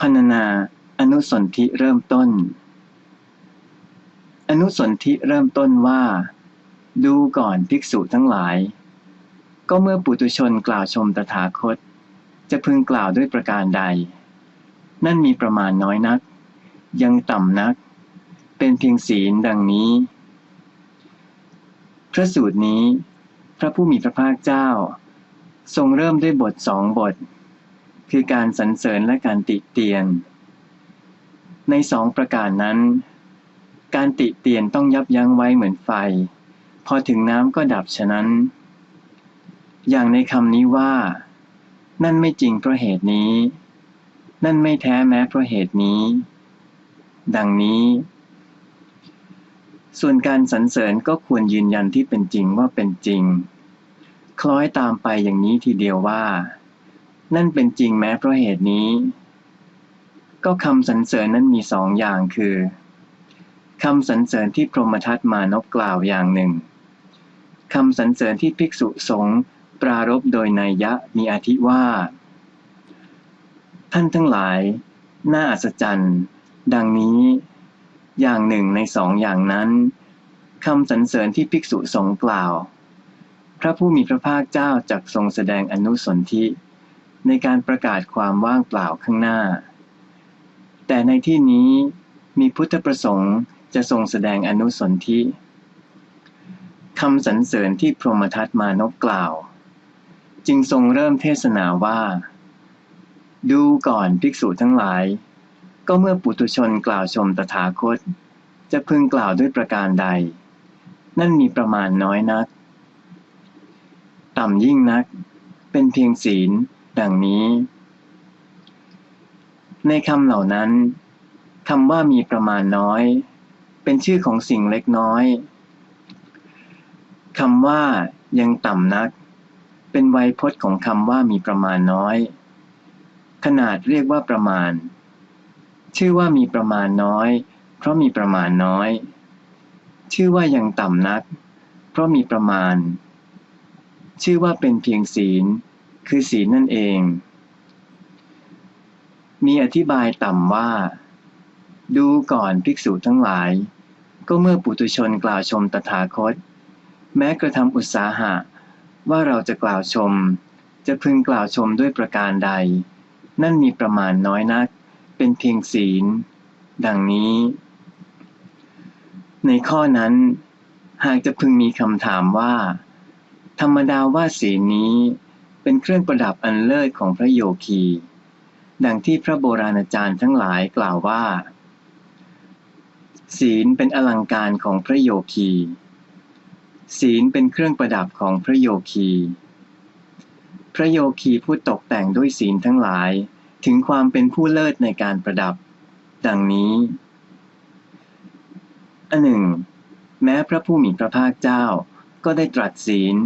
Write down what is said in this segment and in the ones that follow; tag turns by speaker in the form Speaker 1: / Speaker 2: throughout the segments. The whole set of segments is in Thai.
Speaker 1: พรรณนา อนุสนธิเริ่มต้น อนุสนธิเริ่มต้นว่า ดูก่อนภิกษุทั้งหลาย ก็เมื่อปุตุชนกล่าวชมตถาคต จะพึงกล่าวด้วยประการใด นั่นมีประมาณน้อยนัก ยังต่ำนัก เป็นเพียงศีลดังนี้ พระสูตรนี้ พระผู้มีพระภาคเจ้า ทรงเริ่มด้วยบทสองบท คือการสรรเสริญและการติเตียน ในสองประการนั้น การติเตียนต้องยับยั้งไว้เหมือนไฟ พอถึงน้ำก็ดับฉะนั้น อย่างในคำนี้ว่า นั่นไม่จริงเพราะเหตุนี้ นั่นไม่แท้แม้เพราะเหตุนี้ ดังนี้ ส่วนการสรรเสริญก็ควรยืนยันที่เป็นจริงว่าเป็นจริง คล้อยตามไปอย่างนี้ทีเดียวว่า นั่นเป็นจริงแม้เพราะเหตุนี้ ก็คำสรรเสริญนั้นมีสองอย่างคือคำสรรเสริญที่พรหมทัตมานพกล่าวอย่างหนึ่งคำสรรเสริญที่ภิกษุสงฆ์ปรารบโดยนัยยะมีอาทิว่า ท่านทั้งหลาย น่าอัศจรรย์ ดังนี้ อย่างหนึ่งในสองอย่างนั้นคำสรรเสริญที่ภิกษุสงฆ์กล่าว พระผู้มีพระภาคเจ้าจักทรงแสดงอนุสนธิ ในการประกาศความว่างเปล่าข้างหน้า แต่ในที่นี้มีพุทธประสงค์จะทรงแสดงอนุสนธิคำสรรเสริญที่พรหมทัตมานพกล่าว จึงทรงเริ่มเทศนาว่า ดูก่อนภิกษุทั้งหลาย ก็เมื่อปุตุชนกล่าวชมตถาคต จะพึงกล่าวด้วยประการใด นั่นมีประมาณน้อยนัก ต่ำยิ่งนัก เป็นเพียงศีล ดังนี้ ในคำเหล่านั้นคำว่ามีประมาณน้อย เป็นชื่อของสิ่งเล็กน้อยคำว่ายังต่ำนัก เป็นไวยพจน์ของคำว่ามีประมาณน้อย ขนาดเรียกว่าประมาณ ชื่อว่ามีประมาณน้อย เพราะมีประมาณน้อย ชื่อว่ายังต่ำนัก เพราะมีประมาณ ชื่อว่าเป็นเพียงศีล คือศีลนั่นเอง มีอธิบายต่ำว่า ดูก่อนภิกษุทั้งหลาย ก็เมื่อปุตุชนกล่าวชมตถาคต แม้กระทำอุตสาหะ ว่าเราจะกล่าวชม จะพึงกล่าวชมด้วยประการใด นั่นมีประมาณน้อยนัก เป็นเพียงศีล ดังนี้ ในข้อนั้น หากจะพึงมีคำถามว่า ธรรมดาว่าศีลนี้ เป็นเครื่องประดับอันเลิศของพระโยคี ดังที่พระโบราณอาจารย์ทั้งหลายกล่าวว่า ศีลเป็นอลังการของพระโยคี ศีลเป็นเครื่องประดับของพระโยคี พระโยคีผู้ตกแต่งด้วยศีลทั้งหลายถึงความเป็นผู้เลิศในการประดับ ดังนี้ อันหนึ่ง แม้พระผู้มีพระภาคเจ้าก็ได้ตรัสศีล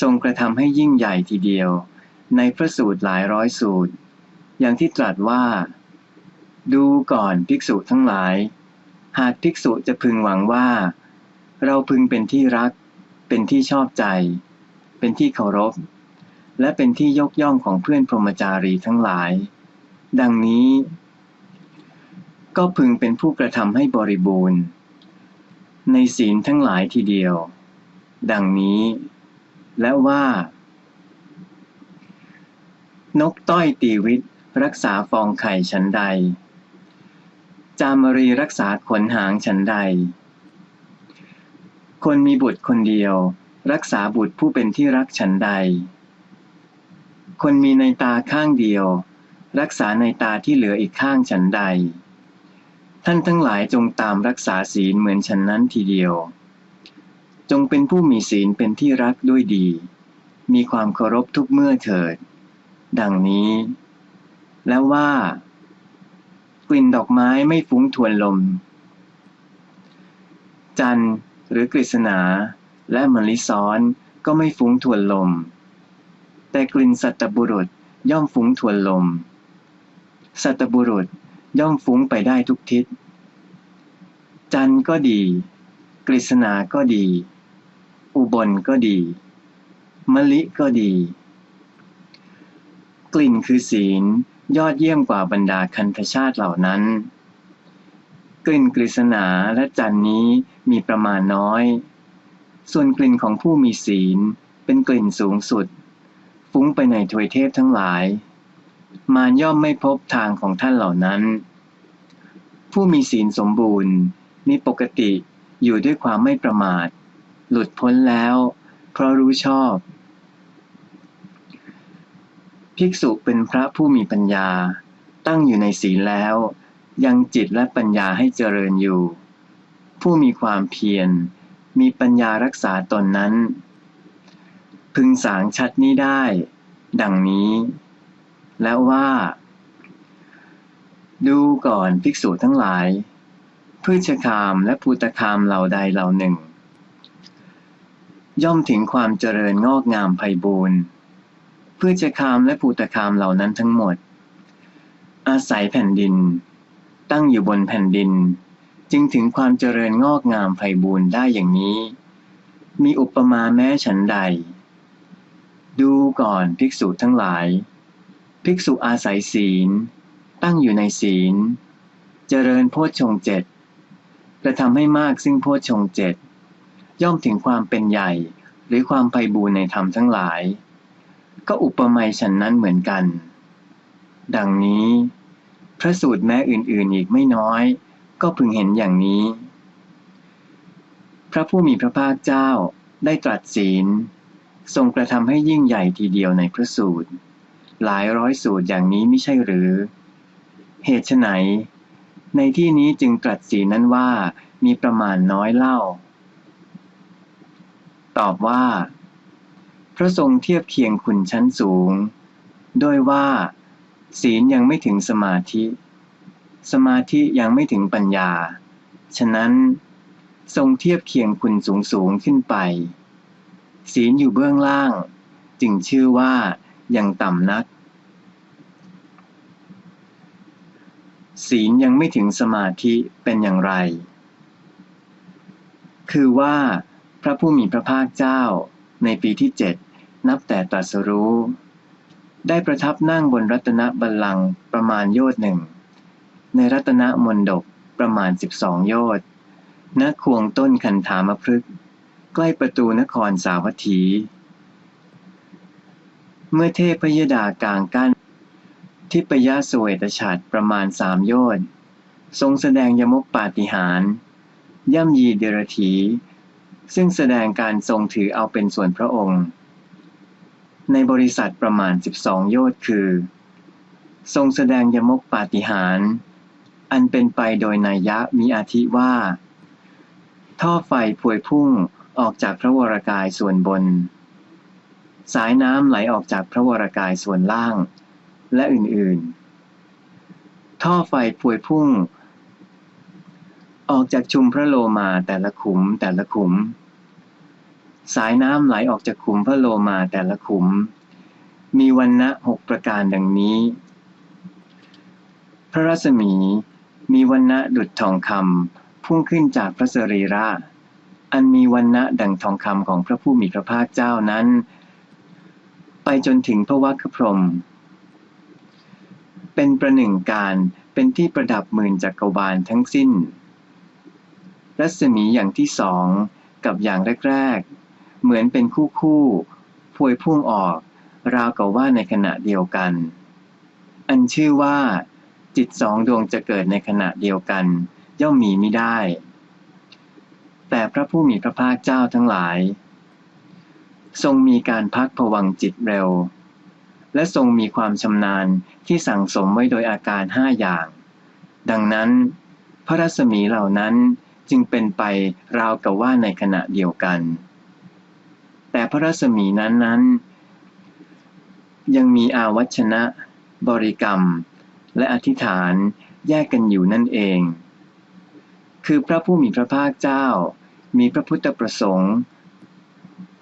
Speaker 1: ทรงกระทำให้ยิ่งใหญ่ทีเดียว ในพระสูตรหลายร้อยสูตร อย่างที่ตรัสว่า ดูก่อนภิกษุทั้งหลาย หากภิกษุจะพึงหวังว่า เราพึงเป็นที่รัก เป็นที่ชอบใจ เป็นที่เคารพ และเป็นที่ยกย่องของเพื่อนพรหมจารีทั้งหลาย ดังนี้ ก็พึงเป็นผู้กระทำให้บริบูรณ์ ในศีลทั้งหลายทีเดียว ดังนี้ และว่า นกต้อยตีวิตรักษาฟองไข่ฉันใด จามรีรักษาขนหางฉันใด คนมีบุตรคนเดียว รักษาบุตรผู้เป็นที่รักฉันใด คนมีในตาข้างเดียว รักษาในตาที่เหลืออีกข้างฉันใด ท่านทั้งหลายจงตามรักษาศีลเหมือนฉันนั้นทีเดียว จงเป็นผู้มีศีลเป็นที่รักด้วยดี มีความเคารพทุกเมื่อเถิด ดังนี้ แล้วว่า กลิ่นดอกไม้ไม่ฟุ้งทวนลม จันทร์หรือกฤษณาและมลิซ้อนก็ไม่ฟุ้งทวนลม แต่กลิ่นสัตบุรุษย่อมฟุ้งทวนลม สัตบุรุษย่อมฟุ้งไปได้ทุกทิศ จันทร์ก็ดี กฤษณาก็ดี อุบลก็ดี มะลิก็ดี กลิ่นคือศีลยอดเยี่ยมกว่าบรรดาคันธชาติเหล่านั้น กลิ่นกฤษณาและจันนี้มีประมาณน้อย ส่วนกลิ่นของผู้มีศีลเป็นกลิ่นสูงสุด ฟุ้งไปในทวยเทพทั้งหลาย มารย่อมไม่พบทางของท่านเหล่านั้น ผู้มีศีลสมบูรณ์มีปกติอยู่ด้วยความไม่ประมาท หลุดพ้นแล้ว เพราะรู้ชอบ ภิกษุเป็นพระผู้มีปัญญา ตั้งอยู่ในศีลแล้ว ยังจิตและปัญญาให้เจริญอยู่ ผู้มีความเพียร มีปัญญารักษาตนนั้น พึงสางชัดนี้ได้ ดังนี้ แล้วว่า ดูก่อนภิกษุทั้งหลายพืชคามและภูตคามเหล่าใดเหล่าหนึ่ง ย่อมถึงความเจริญงอกงามไพบูรณ์พืชคามและภูตคามเหล่านั้นทั้งหมด อาศัยแผ่นดิน ตั้งอยู่บนแผ่นดิน จึงถึงความเจริญงอกงามไพบูรณ์ได้อย่างนี้ มีอุปมาแม้ฉันใด ดูก่อนภิกษุทั้งหลาย ภิกษุอาศัยศีล ตั้งอยู่ในศีล เจริญโพชฌงเจ็ดกระทำให้มากซึ่งโพชฌงเจ็ด ย่อมถึงความเป็นใหญ่ หรือความไพบูรในธรรมทั้งหลาย ก็อุปมาฉันนั้นเหมือนกัน ดังนี้ พระสูตรแม้อื่นๆอีกไม่น้อย ก็พึงเห็นอย่างนี้ พระผู้มีพระภาคเจ้าได้ตรัสศีล ทรงกระทำให้ยิ่งใหญ่ทีเดียวในพระสูตร หลายร้อยสูตรอย่างนี้ไม่ใช่หรือ เหตุไฉนในที่นี้จึงตรัสศีลนั้นว่ามีประมาณน้อยเล่า ตอบว่า พระทรงเทียบเคียงคุณชั้นสูงโดยว่า ศีลยังไม่ถึงสมาธิ สมาธิยังไม่ถึงปัญญา ฉะนั้น ทรงเทียบเคียงคุณสูงสูงขึ้นไป ศีลอยู่เบื้องล่าง จึงชื่อว่ายังต่ำนัก ศีลยังไม่ถึงสมาธิเป็นอย่างไร คือว่า พระผู้มีพระภาคเจ้า ในปีที่เจ็ดนับแต่ตรัสรู้ ได้ประทับนั่งบนรัตนบัลลังก์ประมาณโยชน์หนึ่ง ในรัตนมนดกประมาณสิบสองโยชน์ณควงต้นคันธามพฤกษ์ใกล้ประตูนครสาวัตถี เมื่อเทพยดากลางกั้นทิพยสเวตฉัตรประมาณสามโยชน์ทรงแสดงยมกปาฏิหารย์ย่ำยีเดรถี ซึ่งแสดงการทรงถือเอาเป็นส่วนพระองค์ ในบริษัทประมาณ 12 โยชน์คือ ทรงแสดงยมกปาฏิหารย์อันเป็นไปโดยนัยยะมีอาทิว่า ท่อไฟพวยพุ่งออกจากพระวรากายส่วนบน สายน้ำไหลออกจากพระวรากายส่วนล่าง และอื่นๆ ท่อไฟพวยพุ่ง ออกจากชุมพระโลมาแต่ละขุมแต่ละขุม สายน้ำไหลออกจากขุมพระโลมาแต่ละขุม มีวันณะหกประการดังนี้ พระรัศมีมีวันณะดุจทองคำพุ่งขึ้นจากพระสรีระ อันมีวันณะดังทองคำของพระผู้มีพระภาคเจ้านั้น ไปจนถึงพระวัคพรมเป็นประหนึ่งการเป็นที่ประดับหมื่นจักรวาลทั้งสิ้น รัศมีอย่างที่สองกับอย่างแรกๆ เหมือนเป็นคู่คู่พวยพุ่งออก ราวกับว่าในขณะเดียวกัน อันชื่อว่า จิตสองดวงจะเกิดในขณะเดียวกัน ย่อมมีไม่ได้ แต่พระผู้มีพระภาคเจ้าทั้งหลาย ทรงมีการพักผวังจิตเร็ว และทรงมีความชำนาญที่สั่งสมไว้โดยอาการห้าอย่าง ดังนั้น พระรัศมีเหล่านั้น จึงเป็นไปราวกับว่าในขณะเดียวกัน แต่พระรัศมีนั้นนั้น ยังมีอาวัชนะ บริกรรม และอธิษฐานแยกกันอยู่นั่นเอง คือพระผู้มีพระภาคเจ้า มีพระพุทธประสงค์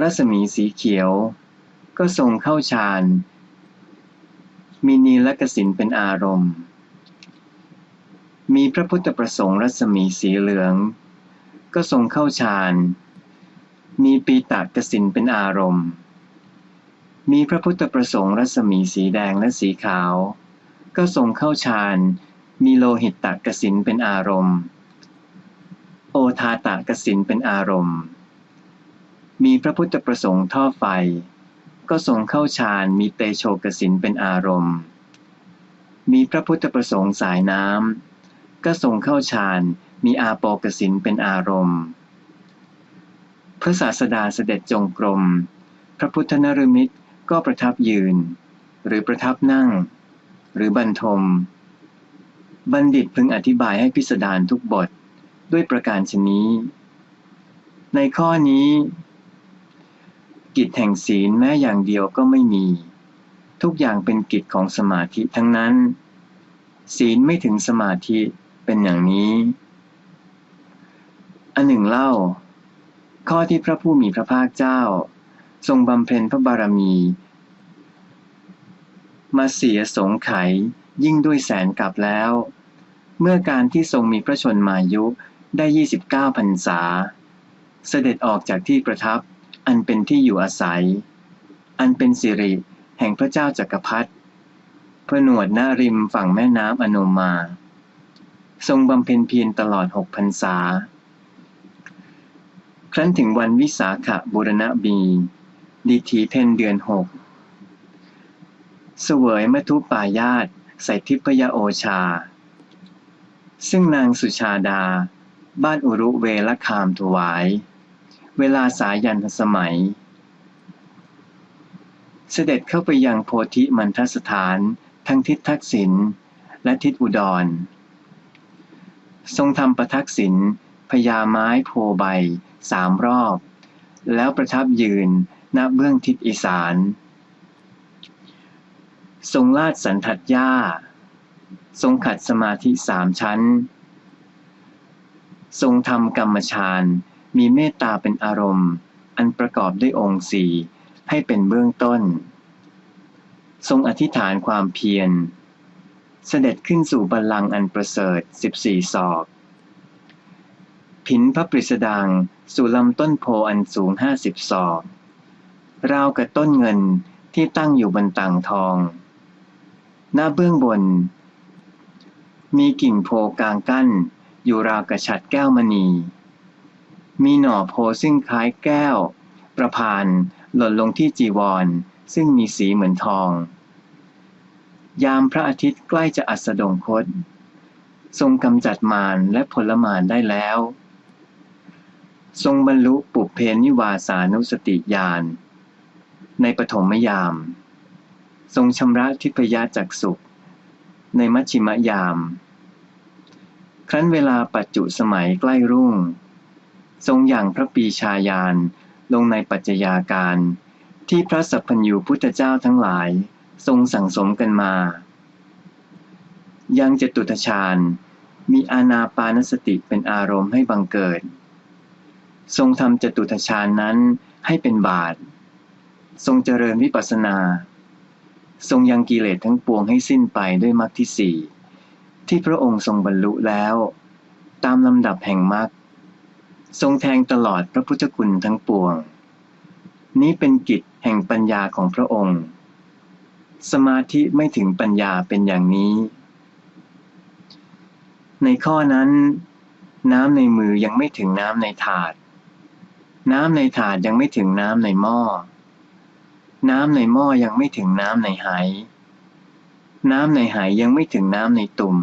Speaker 1: รัศมีสีเขียว ก็ทรงเข้าฌาน มีนีลกสินเป็นอารมณ์ มีพระพุทธประสงค์รัศมีสีเหลือง ก็ทรงเข้าฌาน มีปีตากสินเป็นอารมณ์ มีพระพุทธประสงค์รัศมีสีแดงและสีขาว ก็ทรงเข้าฌาน มีโลหิตตกสินเป็นอารมณ์ โอทาตกสินเป็นอารมณ์ มีพระพุทธประสงค์ท่อไฟ ก็ทรงเข้าฌานมีเตโชกสินเป็นอารมณ์ มีพระพุทธประสงค์สายน้ำ ก็ทรงเข้าฌานมีอาโปกสินเป็นอารมณ์ พระศาสดาเสด็จจงกรม พระพุทธนรมิตรก็ประทับยืน หรือประทับนั่ง หรือบรรทม บัณฑิตพึงอธิบายให้พิสดารทุกบทด้วยประการชนี้ ในข้อนี้ กิจแห่งศีลแม้อย่างเดียวก็ไม่มี ทุกอย่างเป็นกิจของสมาธิทั้งนั้น ศีลไม่ถึงสมาธิ เป็นอย่างนี้ อันหนึ่งเล่า ข้อที่พระผู้มีพระภาคเจ้า ทรงบำเพ็ญพระบารมี มาเสียสงไขยยิ่งด้วยแสนกลับแล้ว เมื่อการที่ทรงมีพระชนมายุได้ 29พรรษา เสด็จออกจากที่ประทับ อันเป็นที่อยู่อาศัย อันเป็นสิริแห่งพระเจ้าจักรพรรดิผนวดหน้าริมฝั่งแม่น้ำอโนมา ทรงบำเพ็ญเพียรตลอดหกพรรษา ครั้นถึงวันวิสาขบุรณะบีดีทีเพนเดือนหกเสวยมัทุปายาตใส่ทิพยโอชา ซึ่งนางสุชาดา บ้านอุรุเวลคามถวาย เวลาสายันสมัย เสด็จเข้าไปยังโพธิมันทสถานทั้งทิศทักษิณและทิศอุดร ทรงทำประทักษิณพญาไม้โพใบสามรอบ แล้วประทับยืนณเบื้องทิศอีสาน ทรงลาดสันทัดหญ้า ทรงขัดสมาธิสามชั้น ทรงทำกรรมฌานมีเมตตาเป็นอารมณ์ อันประกอบด้วยองค์สี่ให้เป็นเบื้องต้น ทรงอธิษฐานความเพียร เสด็จขึ้นสู่บัลลังก์อันประเสริฐสิบสี่ศอกผินพระปริสดางสู่ลำต้นโพอันสูงห้าสิบศอกราวกับต้นเงินที่ตั้งอยู่บนต่างทอง หน้าเบื้องบน มีกิ่งโพกลางกั้น อยู่ราวกระฉัดแก้วมณี มีหน่อโพซึ่งคล้ายแก้ว ประพานหล่นลงที่จีวร ซึ่งมีสีเหมือนทอง ยามพระอาทิตย์ใกล้จะอัสดงคต ทรงกำจัดมารและผลมารได้แล้ว ทรงบรรลุปุเพนิวาสานุสติญาณในปฐมยาม ทรงชำระทิพยจักสุข ในมัชชิมยาม ครั้นเวลาปัจจุสมัยใกล้รุ่ง ทรงอย่างพระปีชายานลงในปัจจยาการ ที่พระสัพพัญญูพุทธเจ้าทั้งหลาย ทรงสั่งสมกันมา ยังจตุตฌานมีอาณาปานสติเป็นอารมณ์ให้บังเกิด ทรงทำจตุตฌานนั้นให้เป็นบาท ทรงเจริญวิปัสสนา ทรงยังกิเลสทั้งปวงให้สิ้นไปด้วยมรรคที่สี่ที่พระองค์ทรงบรรลุแล้ว ตามลำดับแห่งมรรคทรงแทงตลอดพระพุทธคุณทั้งปวง นี้เป็นกิจแห่งปัญญาของพระองค์ สมาธิไม่ถึงปัญญาเป็นอย่างนี้ ในข้อนั้น น้ำในมือยังไม่ถึงน้ำในถาด น้ำในถาดยังไม่ถึงน้ำในหม้อ น้ำในหม้อยังไม่ถึงน้ำในไหน้ำในไหยังไม่ถึงน้ำในตุ่ม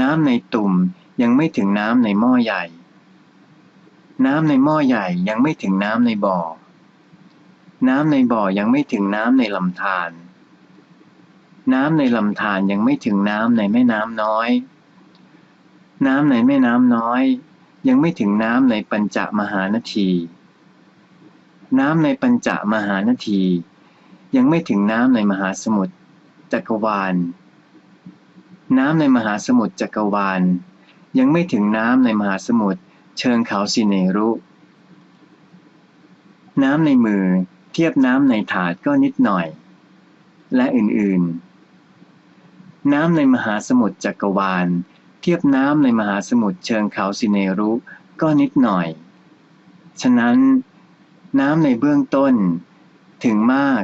Speaker 1: น้ำในตุ่มยังไม่ถึงน้ำในหม้อใหญ่ น้ำในหม้อใหญ่ยังไม่ถึงน้ำในบ่อ น้ำในบ่อยังไม่ถึงน้ำในลำธารน้ำในลำธารยังไม่ถึงน้ำในแม่น้ำน้อย น้ำในแม่น้ำน้อย ยังไม่ถึงน้ำในปัญจมหานาที น้ำในปัญจมหานาที ยังไม่ถึงน้ำในมหาสมุทรจักรวาล น้ำในมหาสมุทรจักรวาล ยังไม่ถึงน้ำในมหาสมุทรเชิงเขาสิเนรุ น้ำในมือ เทียบน้ำในถาดก็นิดหน่อย และอื่นๆ น้ำในมหาสมุทรจักรวาล เทียบน้ำในมหาสมุทรเชิงเขาสิเนรุก็นิดหน่อย ฉะนั้น น้ำในเบื้องต้น ถึงมาก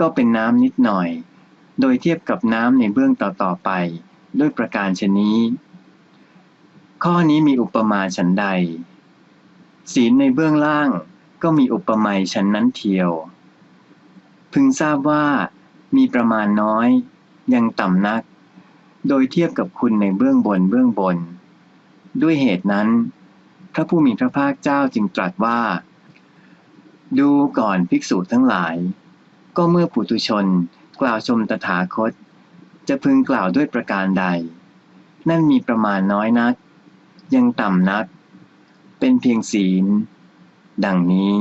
Speaker 1: ก็เป็นน้ำนิดหน่อย โดยเทียบกับน้ำในเบื้องต่อๆไปด้วยประการชนนี้ ข้อนี้มีอุปมาฉันใด ศีลในเบื้องล่าง ก็มีอุปมาฉันนั้นเทียว พึงทราบว่ามีประมาณน้อย ยังต่ำนัก โดยเทียบกับคุณในเบื้องบนเบื้องบน ด้วยเหตุนั้น พระผู้มีพระภาคเจ้าจึงตรัสว่า ดูก่อนภิกษุทั้งหลาย ก็เมื่อปุถุชนกล่าวชมตถาคต จะพึงกล่าวด้วยประการใด นั่นมีประมาณน้อยนัก ยังต่ำนัก เป็นเพียงศีล ดังนี้